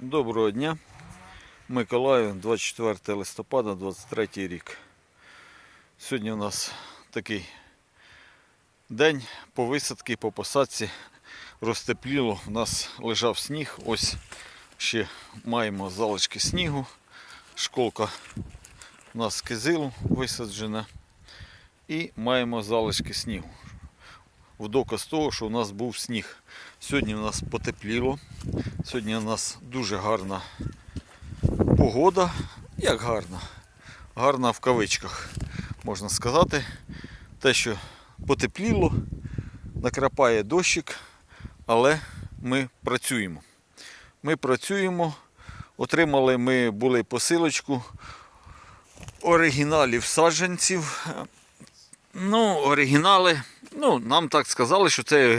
Доброго дня. Миколаїв, 24 листопада, 23 рік. Сьогодні у нас такий день по висадці, по посадці. Розтепліло, у нас лежав сніг. Ось ще маємо залишки снігу. Школка у нас кизилу висаджена. І маємо залишки снігу. В доказ того, що у нас був сніг. Сьогодні у нас потепліло. Сьогодні у нас дуже гарна погода. Як гарна? Гарна в кавичках, можна сказати. Те, що потепліло, накрапає дощик, але ми працюємо. Ми працюємо. Отримали ми були посилочку оригіналів саджанців. Ну, оригінали. Ну, нам так сказали, що це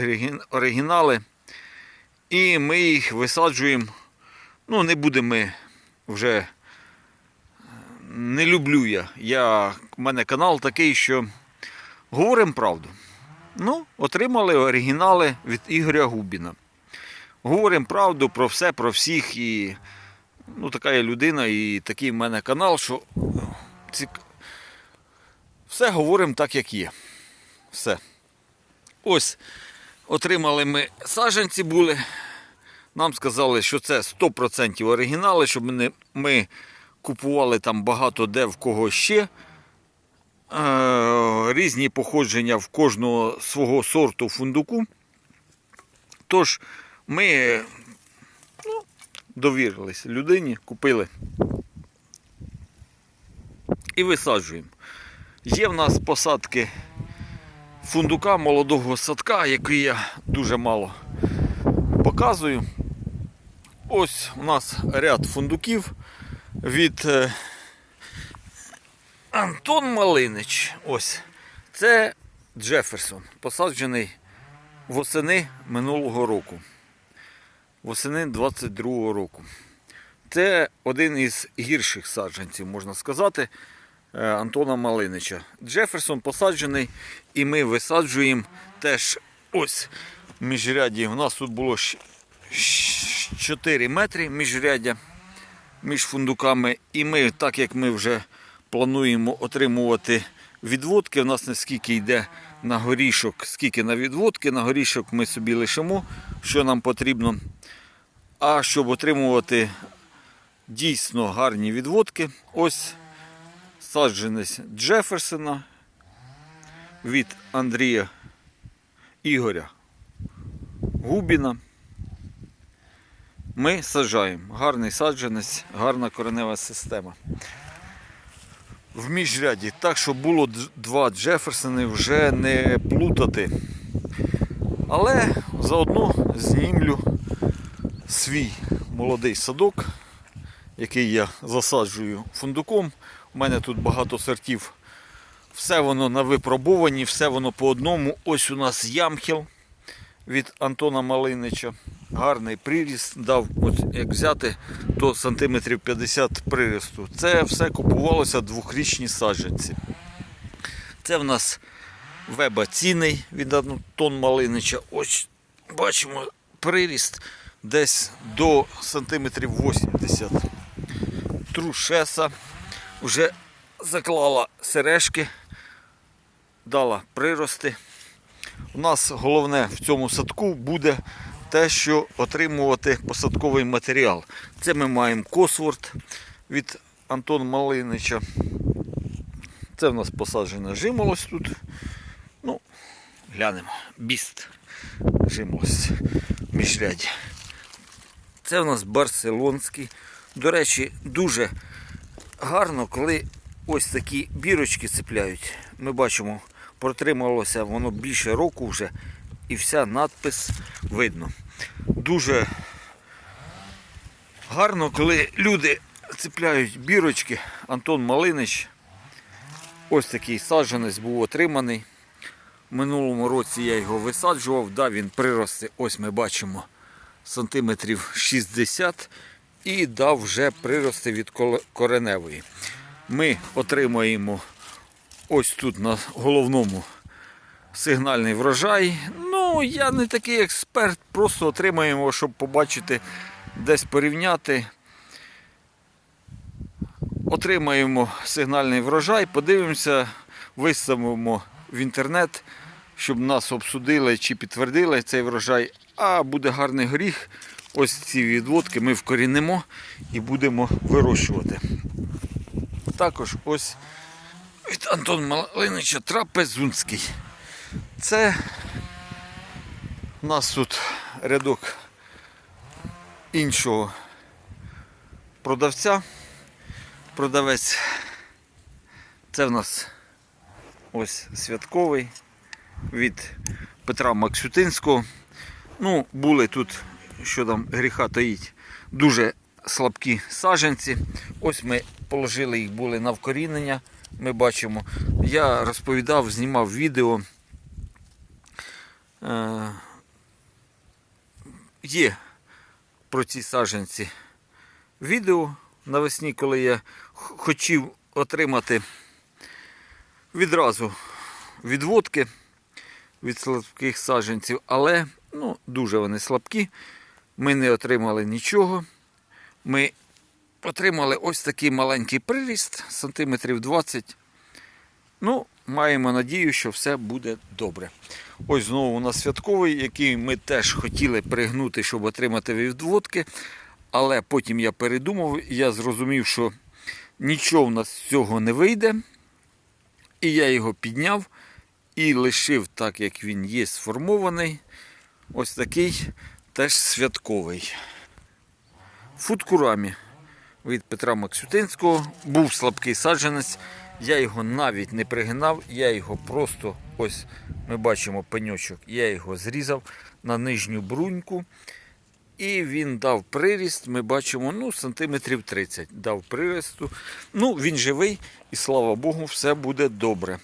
оригінали. І ми їх висаджуємо. Ну, не будемо вже. е, Не люблю я. я. У мене канал такий, що говоримо правду. Ну, отримали оригінали від Ігоря Губіна. Говоримо правду про все, про всіх. І ну, така я людина, і такий в мене канал, що цік... все говоримо так, як є. Все. Ось отримали ми саджанці були. Нам сказали, що це 100% оригінали, щоб ми, ми купували там багато де в кого ще. Е, різні походження в кожного свого сорту фундуку. Тож ми ну, довірились людині, купили і висаджуємо. Є в нас посадки фундука молодого садка, який я дуже мало показую. Ось у нас ряд фундуків від е, Антон Малинич. Ось. Це Джеферсон, посаджений восени минулого року. Восени 22-го року. Це один із гірших саджанців, можна сказати, Антона Малинича. Джеферсон посаджений, і ми висаджуємо теж ось міжряді. У нас тут було 4 метри міжряддя між фундуками. І ми, так як ми вже плануємо отримувати відводки, у нас не скільки йде на горішок, скільки на відводки, на горішок ми собі лишимо, що нам потрібно. А щоб отримувати дійсно гарні відводки, ось саджанець Джеферсона від Андрія Ігоря Губіна. Ми саджаємо. Гарний саджанець, гарна коренева система. В міжряді. Так, щоб було два Джеферсони вже не плутати. Але заодно знімлю свій молодий садок, який я засаджую фундуком. У мене тут багато сортів. Все воно на випробовані, все воно по одному. Ось у нас ямхіл від Антона Малинича. Гарний приріст дав, от як взяти, то сантиметрів 50 приросту. Це все купувалося двохрічні саджанці. Це в нас веба цінний від Антона Малинича. Ось бачимо приріст десь до сантиметрів 80. Трушеса вже заклала сережки, дала прирости. У нас головне в цьому садку буде те, що отримувати посадковий матеріал. Це ми маємо Косворд від Антона Малинича. Це в нас посаджена жимолость тут. Ну, глянемо. Біст. Жимолость міжряді. Це в нас барселонський. До речі, дуже гарно, коли ось такі бірочки цепляють. Ми бачимо, протрималося воно більше року вже, і вся надпис видно. Дуже гарно, коли люди цепляють бірочки. Антон Малинич. Ось такий саджанець був отриманий. Минулому році я його висаджував, да, він прирости, ось ми бачимо, сантиметрів 60 і дав вже прирости від кореневої. Ми отримаємо ось тут на головному сигнальний врожай. Ну, я не такий експерт, просто отримаємо, щоб побачити десь порівняти. Отримаємо сигнальний врожай, подивимося, виставимо в інтернет, щоб нас обсудили чи підтвердили цей врожай. А буде гарний горіх. Ось ці відводки ми вкорінимо і будемо вирощувати. Також ось від Антона Малинича Трапезунський. Це у нас тут рядок іншого продавця. Продавець. Це в нас ось святковий від Петра Максютинського. Ну, були тут, що там гріха таїть, дуже слабкі саджанці. Ось ми положили їх були на вкорінення. Ми бачимо. Я розповідав, знімав відео. Е, є про ці саджанці відео навесні, коли я хотів отримати відразу відводки від слабких саджанців, але ну, дуже вони слабкі. Ми не отримали нічого. Ми отримали ось такий маленький приріст, сантиметрів 20. Ну, маємо надію, що все буде добре. Ось знову у нас святковий, який ми теж хотіли пригнути, щоб отримати відводки. Але потім я передумав, я зрозумів, що нічого в нас з цього не вийде. І я його підняв і лишив так, як він є сформований. Ось такий теж святковий. Фудкурамі від Петра Максютинського був слабкий саджанець. Я його навіть не пригинав, я його просто, ось ми бачимо пеньочок, я його зрізав на нижню бруньку. І він дав приріст, ми бачимо, ну, сантиметрів 30 дав приросту. Ну, він живий і слава Богу, все буде добре.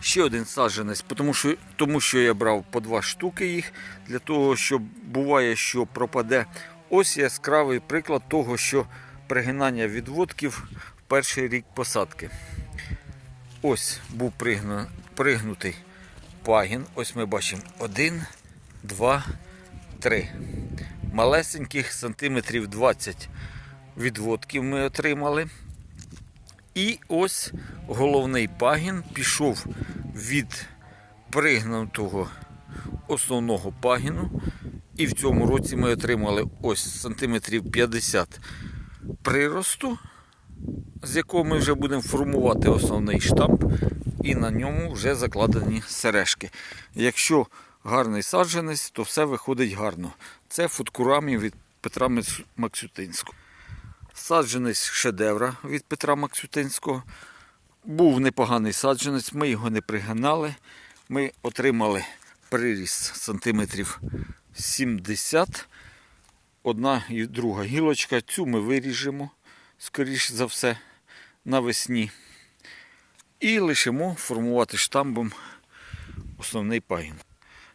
Ще один саджанець, тому що, тому що я брав по два штуки їх, для того, щоб буває, що пропаде. Ось яскравий приклад того, що пригинання відводків в перший рік посадки. Ось був пригну, пригнутий пагін. Ось ми бачимо один, два, три. Малесеньких сантиметрів 20 відводків ми отримали. І ось головний пагін пішов від пригнутого основного пагіну. І в цьому році ми отримали ось сантиметрів 50 приросту, з якого ми вже будемо формувати основний штамп, і на ньому вже закладені сережки. Якщо гарний саджанець, то все виходить гарно. Це футкурамі від Петра Максютинського. Саджанець шедевра від Петра Максютинського. Був непоганий саджанець, ми його не пригинали. Ми отримали приріст сантиметрів 70. Одна і друга гілочка. Цю ми виріжемо, скоріш за все, навесні. І лишимо формувати штамбом основний пагін.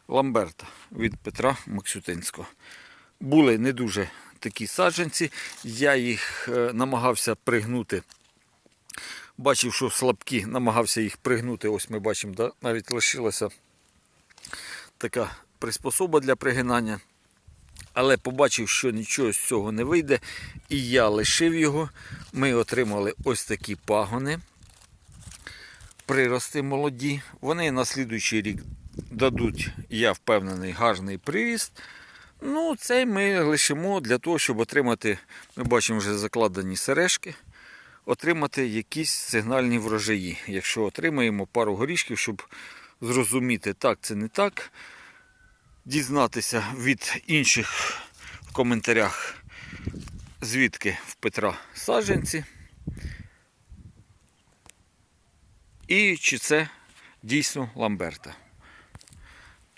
Ламберта від Петра Максютинського. Були не дуже такі саджанці. Я їх е, намагався пригнути. Бачив, що слабкі, намагався їх пригнути. Ось ми бачимо, да? навіть лишилася така приспособа для пригинання. Але побачив, що нічого з цього не вийде. І я лишив його. Ми отримали ось такі пагони. Прирости молоді. Вони на слідуючий рік дадуть, я впевнений, гарний приріст. Ну, цей ми лишимо для того, щоб отримати, ми бачимо вже закладені сережки, отримати якісь сигнальні врожаї. Якщо отримаємо пару горішків, щоб зрозуміти, так це не так, дізнатися від інших в коментарях, звідки в Петра саджанці. І чи це дійсно Ламберта.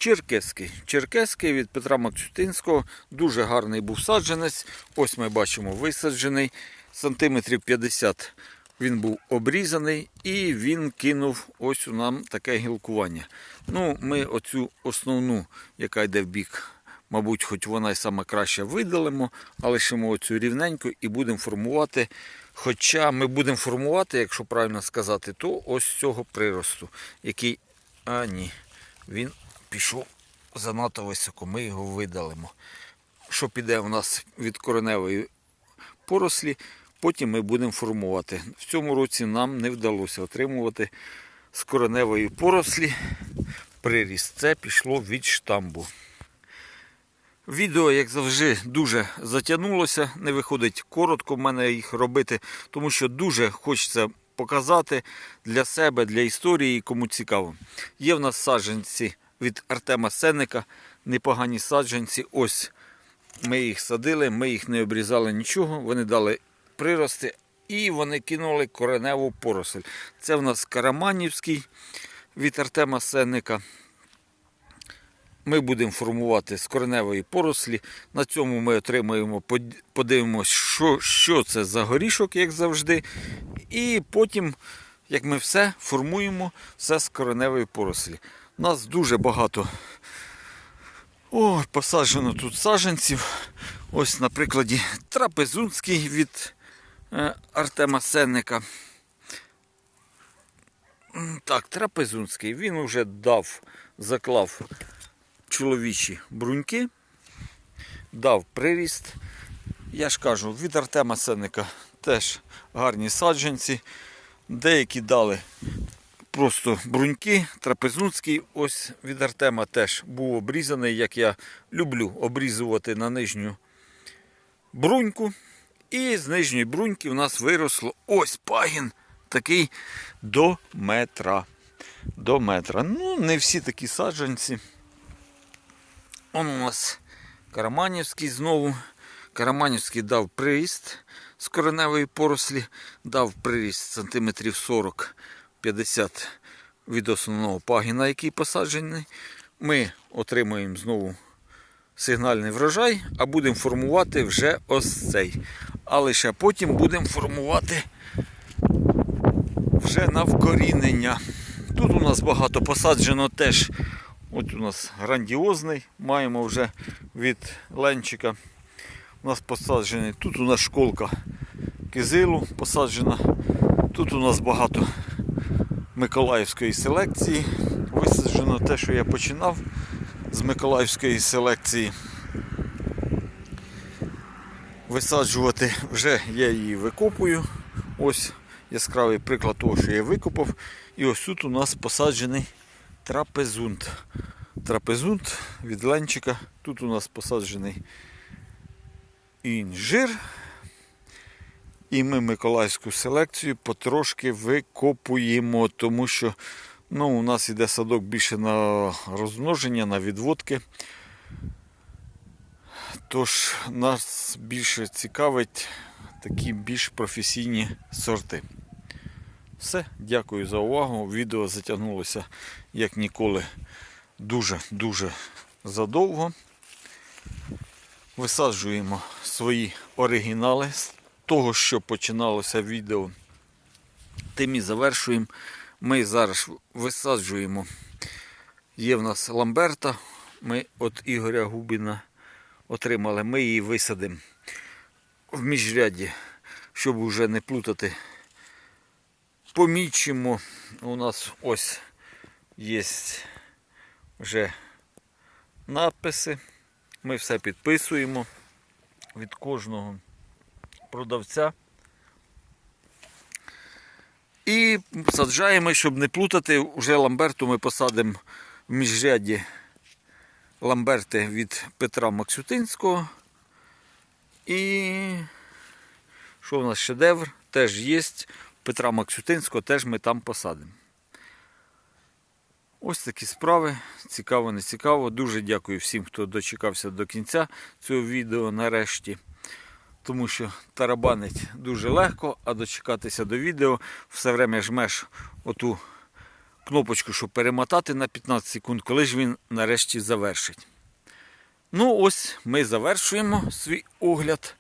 Черкеський. Черкеський від Петра Максютинського. Дуже гарний був саджанець. Ось ми бачимо висаджений. Сантиметрів 50 він був обрізаний і він кинув ось у нам таке гілкування. Ну, ми оцю основну, яка йде в бік, мабуть, хоч вона й сама краща, видалимо, а лишимо оцю рівненьку і будемо формувати. Хоча ми будемо формувати, якщо правильно сказати, то ось цього приросту, який. А ні, він пішов занадто високо, ми його видалимо. що піде у нас від кореневої порослі, потім ми будемо формувати. В цьому році нам не вдалося отримувати з кореневої порослі приріст. Це пішло від штамбу. Відео, як завжди, дуже затягнулося. Не виходить коротко в мене їх робити, тому що дуже хочеться показати для себе, для історії, кому цікаво. Є в нас саджанці від Артема Сенника, непогані саджанці. Ось ми їх садили, ми їх не обрізали нічого, вони дали прирости і вони кинули кореневу поросль. Це в нас Караманівський від Артема Сенника. Ми будемо формувати з кореневої порослі. На цьому ми отримаємо, под- подивимось, що, що це за горішок, як завжди. І потім, як ми все формуємо, все з кореневої порослі. У нас дуже багато Ой, посаджено тут саджанців. Ось на прикладі трапезунський від е, Артема Сенника. Так, трапезунський. Він вже дав, заклав чоловічі бруньки, дав приріст. Я ж кажу, від Артема Сенника теж гарні саджанці. Деякі дали просто бруньки, трапезунський. Ось від Артема теж був обрізаний, як я люблю обрізувати на нижню бруньку. І з нижньої бруньки у нас виросло ось пагін такий до метра. До метра. Ну, не всі такі саджанці. Он у нас Караманівський знову. Караманівський дав приріст з кореневої порослі, дав приріст сантиметрів 40-50 від основного пагіна, який посаджений. Ми отримуємо знову сигнальний врожай, а будемо формувати вже ось цей. А лише потім будемо формувати вже на вкорінення. Тут у нас багато посаджено теж. От у нас грандіозний, маємо вже від ленчика. У нас посаджений. Тут у нас школка кизилу посаджена. Тут у нас багато миколаївської селекції. Висаджено те, що я починав з миколаївської селекції. Висаджувати вже я її викопую. Ось яскравий приклад того, що я викопав. І ось тут у нас посаджений трапезунт. Трапезунт від ленчика. Тут у нас посаджений інжир. І ми миколаївську селекцію потрошки викопуємо, тому що ну, у нас йде садок більше на розмноження, на відводки. Тож нас більше цікавить такі більш професійні сорти. Все, дякую за увагу. Відео затягнулося як ніколи дуже-дуже задовго. Висаджуємо свої оригінали того, що починалося відео. Тим і завершуємо. Ми зараз висаджуємо. Є в нас Ламберта. Ми від Ігоря Губіна отримали. Ми її висадимо в міжряді, щоб вже не плутати. Помічимо. У нас ось є вже надписи. Ми все підписуємо від кожного продавця. І саджаємо, щоб не плутати, вже ламберту ми посадимо в міжряді ламберти від Петра Максютинського. І що у нас шедевр теж є. Петра Максютинського теж ми там посадимо. Ось такі справи. Цікаво, не цікаво. Дуже дякую всім, хто дочекався до кінця цього відео нарешті. Тому що тарабанить дуже легко, а дочекатися до відео все время жмеш оту кнопочку, щоб перемотати на 15 секунд, коли ж він нарешті завершить. Ну, ось ми завершуємо свій огляд.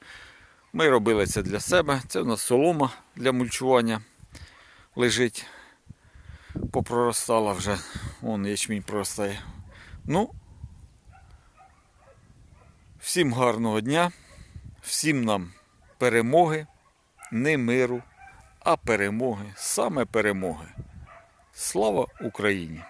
Ми робили це для себе. Це у нас солома для мульчування лежить. Попроростала вже. Вон ячмінь проростає. Ну, всім гарного дня, всім нам перемоги, не миру, а перемоги, саме перемоги. Слава Україні!